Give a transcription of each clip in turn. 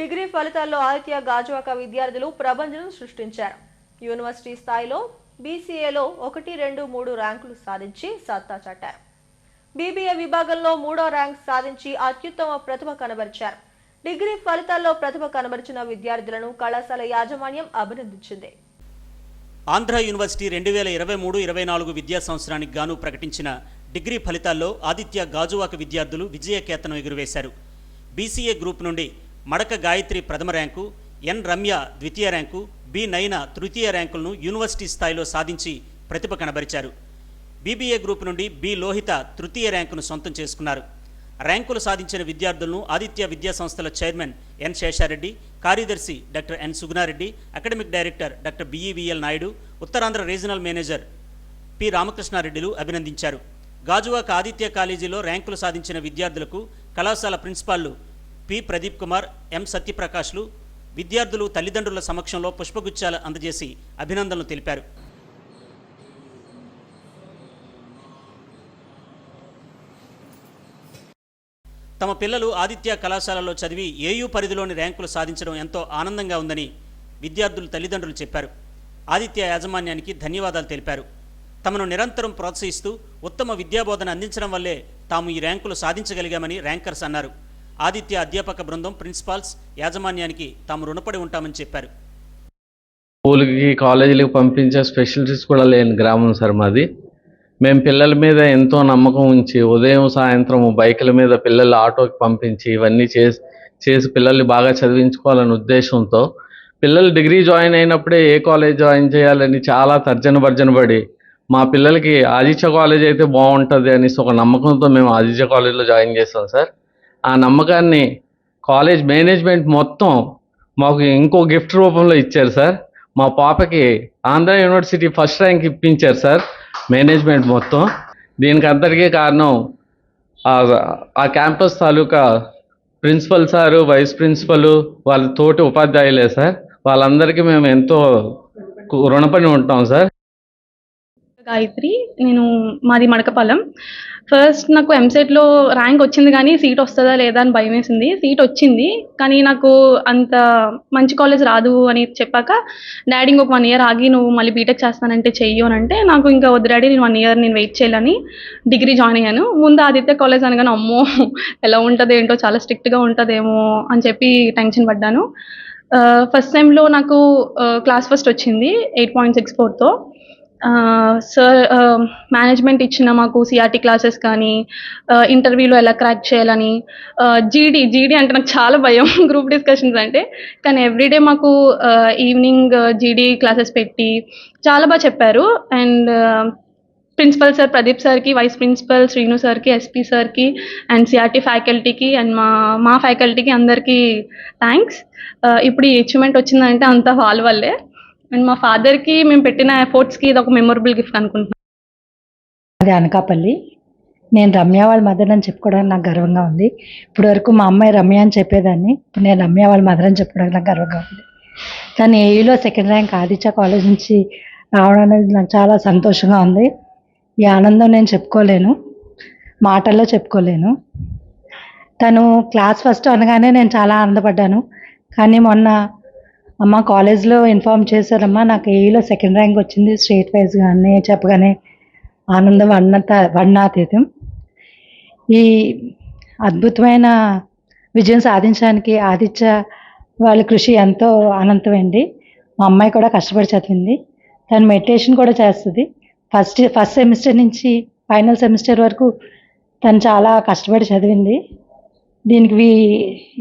Degree ఫలితాల్లో ఆదిత్య గాజువాక విద్యార్థులు ప్రపంచం సృష్టించారు. యూనివర్సిటీ స్థాయిలో బీసీఏలో ఒకటి రెండు మూడు ర్యాంకులు సాధించి సత్తా చాటారు. బీబీఏ విభాగంలో మూడో ర్యాంక్ సాధించి అత్యుత్తమ ప్రతిభ కనబరిచారు. డిగ్రీ ఫలితాల్లో ప్రతిభ కనబరిచిన విద్యార్థులను కళాశాల యాజమాన్యం అభినందించింది. ఆంధ్ర యూనివర్సిటీ రెండు వేల ఇరవై మూడు ఇరవై నాలుగు విద్యా సంవత్సరానికి గాను ప్రకటించిన డిగ్రీ ఫలితాల్లో ఆదిత్య గాజువాక విద్యార్థులు విజయకేతనం ఎగురవేశారు. బీసీఏ గ్రూప్ నుండి మడక గాయత్రి ప్రథమ ర్యాంకు ఎన్ రమ్య ద్వితీయ ర్యాంకు బి నయన తృతీయ ర్యాంకులను యూనివర్సిటీ స్థాయిలో సాధించి ప్రతిభ కనబరిచారు. బీబీఏ గ్రూప్ నుండి బి లోహిత తృతీయ ర్యాంకును సొంతం చేసుకున్నారు. ర్యాంకులు సాధించిన విద్యార్థులను ఆదిత్య విద్యా సంస్థల చైర్మన్ ఎన్ శేషారెడ్డి కార్యదర్శి doctor N Sugunareddy academic director doctor BEVL Naidu Uttarandhra regional manager P రామకృష్ణారెడ్డిలు అభినందించారు. గాజువాక ఆదిత్య కాలేజీలో ర్యాంకులు సాధించిన విద్యార్థులకు కళాశాల ప్రిన్సిపాల్లు పి ప్రదీప్ కుమార్ ఎం సత్యప్రకాష్లు విద్యార్థులు తల్లిదండ్రుల సమక్షంలో పుష్పగుచ్చాలు అందజేసి అభినందనలు తెలిపారు. తమ పిల్లలు ఆదిత్య కళాశాలలో చదివి ఏయూ పరిధిలోని ర్యాంకులు సాధించడం ఎంతో ఆనందంగా ఉందని విద్యార్థులు తల్లిదండ్రులు చెప్పారు. ఆదిత్య యాజమాన్యానికి ధన్యవాదాలు తెలిపారు. తమను నిరంతరం ప్రోత్సహిస్తూ ఉత్తమ విద్యాబోధన అందించడం వల్లే తాము ఈ ర్యాంకులు సాధించగలిగామని ర్యాంకర్స్ అన్నారు. ఆదిత్య అధ్యాపక బృందం ప్రిన్సిపాల్స్ యాజమాన్యానికి తాము రుణపడి ఉంటామని చెప్పారు. స్కూల్కి కాలేజీలకు పంపించే స్పెషలిటీస్ కూడా లేని గ్రామం సార్ మాది. మేము పిల్లల మీద ఎంతో నమ్మకం ఉంచి ఉదయం సాయంత్రం బైకుల మీద పిల్లలు ఆటోకి పంపించి ఇవన్నీ చేసి చేసి పిల్లల్ని బాగా చదివించుకోవాలనే ఉద్దేశంతో పిల్లలు డిగ్రీ జాయిన్ అయినప్పుడే ఏ కాలేజ్ జాయిన్ చేయాలని చాలా తర్జన భర్జన పడి మా పిల్లలకి ఆదిత్య కాలేజ్ అయితే బాగుంటుంది అనేసి ఒక నమ్మకంతో మేము ఆదిత్య కాలేజ్లో జాయిన్ చేస్తాం సార్. ఆ నమ్మకాన్ని కాలేజ్ మేనేజ్మెంట్ మొత్తం మాకు ఇంకో గిఫ్ట్ రూపంలో ఇచ్చారు సార్. మా పాపకి ఆంధ్ర యూనివర్సిటీ ఫస్ట్ ర్యాంక్ ఇప్పించారు సార్ మేనేజ్మెంట్ మొత్తం. దీనికి అందరికీ కారణం ఆ- ఆ క్యాంపస్ తాలూకా ప్రిన్సిపల్ సారు వైస్ ప్రిన్సిపల్ వాళ్ళ తోటి ఉపాధ్యాయులే సార్. వాళ్ళందరికీ మేము ఎంతో కు- రుణపడి ఉంటాం సార్. గాయత్రి నేను మాది మడకపాలెం. ఫస్ట్ నాకు ఎంసెట్లో ర్యాంక్ వచ్చింది కానీ సీట్ వస్తుందా లేదా అని భయం వేసింది. సీట్ వచ్చింది కానీ నాకు అంత మంచి కాలేజ్ రాదు అని చెప్పాక డాడీ ఇంకొక వన్ ఇయర్ ఆగి నువ్వు మళ్ళీ బీటెక్ చేస్తానంటే చెయ్యి అని అంటే నాకు ఇంకా వద్దు డాడీ నేను వన్ ఇయర్ నేను వెయిట్ చేయాలని డిగ్రీ జాయిన్ అయ్యాను. ముందు ఆదిత్య కాలేజ్ అనగానే అమ్మో ఎలా ఉంటుంది ఏంటో చాలా స్ట్రిక్ట్గా ఉంటుందేమో అని చెప్పి టెన్షన్ పడ్డాను. Uh, ఫస్ట్ టైంలో నాకు uh, క్లాస్ ఫస్ట్ వచ్చింది ఎయిట్ పాయింట్ సిక్స్ ఫోర్తో సార్ మేనేజ్మెంట్ ఇచ్చిన మాకు సిఆర్టీ క్లాసెస్ కానీ ఇంటర్వ్యూలో ఎలా క్రాక్ చేయాలని జీడీ జీడీ అంటే నాకు చాలా భయం గ్రూప్ డిస్కషన్స్ అంటే. కానీ ఎవ్రీడే మాకు ఈవినింగ్ జీడీ క్లాసెస్ పెట్టి చాలా బాగా చెప్పారు. అండ్ ప్రిన్సిపల్ సార్ ప్రదీప్ సార్కి వైస్ ప్రిన్సిపల్ శ్రీను సార్కి ఎస్పీ సార్కి అండ్ సిఆర్టీ ఫ్యాకల్టీకి అండ్ మా మా ఫ్యాకల్టీకి అందరికీ థ్యాంక్స్ ఇప్పుడు ఈ అచీవ్మెంట్ వచ్చిందంటే అంతా వాళ్ళ వల్లే. అండ్ మా ఫాదర్కి మేము పెట్టిన ఎఫోర్ట్స్కి ఇది ఒక మెమొరబుల్ గిఫ్ట్ అనుకుంటున్నాను అది అనకాపల్లి. నేను రమ్య వాళ్ళ మదర్ అని చెప్పుకోవడానికి నాకు గర్వంగా ఉంది. ఇప్పుడు వరకు మా అమ్మాయి రమ్య అని చెప్పేదాన్ని. ఇప్పుడు నేను రమ్య వాళ్ళ మదర్ అని చెప్పుకోవడానికి నాకు గర్వంగా ఉంది. తను ఏఈలో సెకండ్ ర్యాంక్ ఆదిత్య కాలేజ్ నుంచి రావడం అనేది నాకు చాలా సంతోషంగా ఉంది. ఈ ఆనందం నేను చెప్పుకోలేను. మాటల్లో చెప్పుకోలేను. తను క్లాస్ ఫస్ట్ అనగానే నేను చాలా ఆనందపడ్డాను. కానీ మొన్న అమ్మ కాలేజ్లో ఇన్ఫామ్ చేశారమ్మా నాకు ఏఈలో సెకండ్ ర్యాంక్ వచ్చింది స్టేట్ వైజ్ కానీ చెప్పగానే ఆనందం వర్ణత వర్ణాతీతం ఈ అద్భుతమైన విజయం సాధించడానికి ఆదిత్య వాళ్ళ కృషి ఎంతో అనంతమండి మా అమ్మాయి కూడా కష్టపడి చదివింది. తను మెడిటేషన్ కూడా చేస్తుంది. ఫస్ట్ ఫస్ట్ సెమిస్టర్ నుంచి ఫైనల్ సెమిస్టర్ వరకు తను చాలా కష్టపడి చదివింది. దీనికి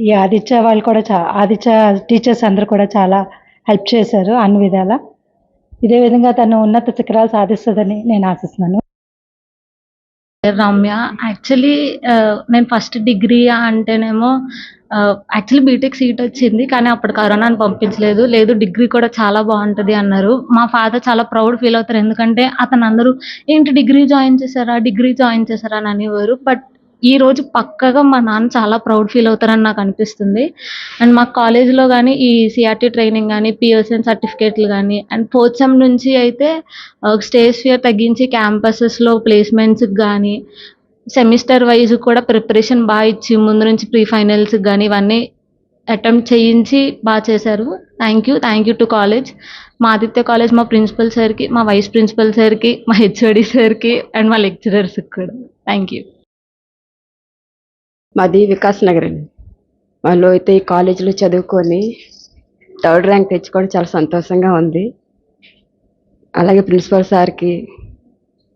ఈ ఆదిత్య వాళ్ళు కూడా చా ఆదిత్య టీచర్స్ అందరూ కూడా చాలా హెల్ప్ చేశారు అన్ని విధాల. ఇదే విధంగా తను ఉన్నత శిఖరాలు సాధిస్తుందని నేను ఆశిస్తున్నాను. రమ్య. యాక్చువల్లీ నేను ఫస్ట్ డిగ్రీ అంటేనేమో యాక్చువల్లీ బీటెక్ సీట్ వచ్చింది కానీ అప్పుడు కరోనాని పంపించలేదు. లేదు డిగ్రీ కూడా చాలా బాగుంటుంది అన్నారు. మా ఫాదర్ చాలా ప్రౌడ్ ఫీల్ అవుతారు. ఎందుకంటే అతను అందరూ ఏంటి డిగ్రీ జాయిన్ చేశారా? డిగ్రీ జాయిన్ చేశారా? అని అనేవారు. బట్ ఈ రోజు పక్కగా మా నాన్న చాలా ప్రౌడ్ ఫీల్ అవుతారని నాకు అనిపిస్తుంది. అండ్ మా కాలేజీలో కానీ ఈ సిఆర్టీ ట్రైనింగ్ కానీ పిఎస్ఎన్ సర్టిఫికేట్లు కానీ అండ్ ఫోర్త్ సెమ్ నుంచి అయితే స్టేజ్ ఫియర్ తగ్గించి క్యాంపసెస్లో ప్లేస్మెంట్స్కి కానీ సెమిస్టర్ వైజ్ కూడా ప్రిపరేషన్ బాగా ఇచ్చి ముందు నుంచి ప్రీ ఫైనల్స్కి కానీ ఇవన్నీ అటెంప్ట్ చేయించి బాగా చేశారు. Thank you thank you to college మా ఆదిత్య కాలేజ్ మా ప్రిన్సిపల్ సార్కి మా వైస్ ప్రిన్సిపల్ సార్కి మా హెచ్ఓడి సార్కి అండ్ మా లెక్చరర్స్కి కూడా. థ్యాంక్ యూ మాది వికాస్ నగర్ అండి వాళ్ళు అయితే ఈ కాలేజీలో చదువుకొని థర్డ్ ర్యాంక్ తెచ్చుకోవడం చాలా సంతోషంగా ఉంది. అలాగే ప్రిన్సిపల్ సార్కి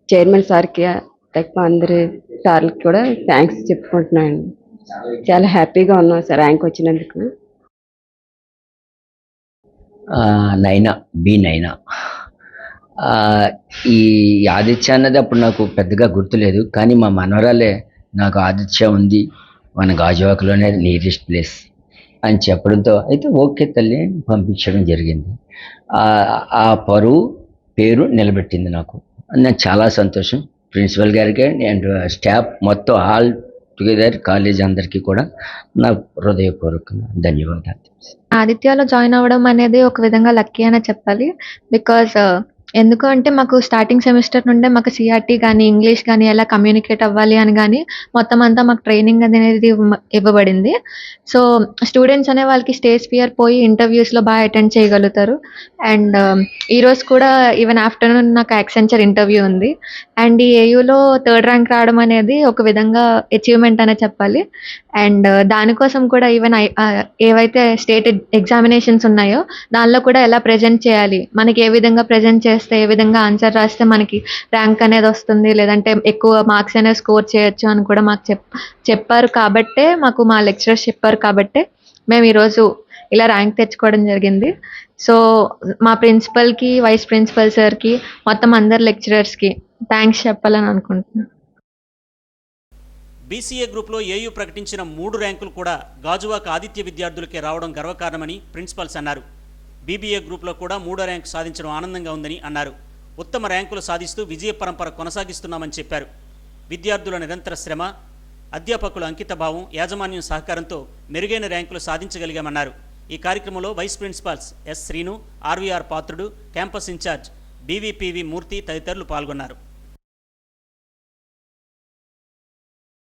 చైర్మన్ సార్కి లైక్ మా అందరి సార్లకి కూడా థ్యాంక్స్ చెప్పుకుంటున్నాను. చాలా హ్యాపీగా ఉన్నాం సార్ ర్యాంక్ వచ్చినందుకు. నైనా బి నైనా. ఈ ఆదిత్య అన్నది అప్పుడు నాకు పెద్దగా గుర్తులేదు కానీ మా మనవరాలే నాకు ఆదిత్య ఉంది. మన గాజువాకలోనే నియరెస్ట్ ప్లేస్ అని చెప్పడంతో అయితే ఓకే తల్లి పంపించడం జరిగింది. ఆ పరువు పేరు నిలబెట్టింది నాకు. నాకు చాలా సంతోషం. ప్రిన్సిపల్ గారికి అండ్ స్టాఫ్ మొత్తం ఆల్ టుగెదర్ కాలేజ్ అందరికీ కూడా నా హృదయపూర్వకంగా ధన్యవాదాలు. ఆదిత్యలో జాయిన్ అవ్వడం అనేది ఒక విధంగా లక్కీ అనే చెప్పాలి. బికాస్ ఎందుకు అంటే మాకు స్టార్టింగ్ సెమిస్టర్ నుండే మాకు సిఆర్టీ కానీ ఇంగ్లీష్ కానీ ఎలా కమ్యూనికేట్ అవ్వాలి అని కానీ మొత్తం అంతా మాకు ట్రైనింగ్ అనేది ఇవ్వబడింది. సో స్టూడెంట్స్ అనే వాళ్ళకి స్టేజ్ ఫియర్ పోయి ఇంటర్వ్యూస్లో బాగా అటెండ్ చేయగలుగుతారు. అండ్ um, ఈరోజు కూడా ఈవెన్ ఆఫ్టర్నూన్ నాకు యాక్సెంచర్ ఇంటర్వ్యూ ఉంది. అండ్ ఈ ఏయులో థర్డ్ ర్యాంక్ రావడం అనేది ఒక విధంగా అచీవ్మెంట్ అనే చెప్పాలి. అండ్ uh, దానికోసం కూడా ఈవెన్ ఏవైతే స్టేట్ ఎగ్జామినేషన్స్ ఉన్నాయో దానిలో కూడా ఎలా ప్రజెంట్ చేయాలి మనకి ఏ విధంగా ప్రజెంట్ చేస్తే ఏ విధంగా ఆన్సర్ రాస్తే మనకి ర్యాంక్ అనేది వస్తుంది? లేదంటే ఎక్కువ మార్క్స్ అనేది స్కోర్ చేయొచ్చు అని కూడా మాకు చెప్ చెప్పారు కాబట్టే మాకు మా లెక్చరర్స్ చెప్పారు కాబట్టే మేము ఈరోజు ఇలా ర్యాంక్ తెచ్చుకోవడం జరిగింది. సో మా ప్రిన్సిపల్కి వైస్ ప్రిన్సిపల్ సార్కి మొత్తం అందరు లెక్చరర్స్కి థ్యాంక్స్ చెప్పాలని అనుకుంటున్నాను. బీసీఏ గ్రూప్లో ఏయూ ప్రకటించిన మూడు ర్యాంకులు కూడా గాజువాక ఆదిత్య విద్యార్థులకే రావడం గర్వకారణమని ప్రిన్సిపల్స్ అన్నారు. బీబీఏ గ్రూప్లో కూడా మూడో ర్యాంకు సాధించడం ఆనందంగా ఉందని అన్నారు. ఉత్తమ ర్యాంకులు సాధిస్తూ విజయ పరంపర కొనసాగిస్తున్నామని చెప్పారు. విద్యార్థుల నిరంతర శ్రమ అధ్యాపకుల అంకితభావం యాజమాన్యం సహకారంతో మెరుగైన ర్యాంకులు సాధించగలిగామన్నారు. ఈ కార్యక్రమంలో vice principals S Srinu RVR Patrudu campus incharge BVPV Murthy తదితరులు పాల్గొన్నారు.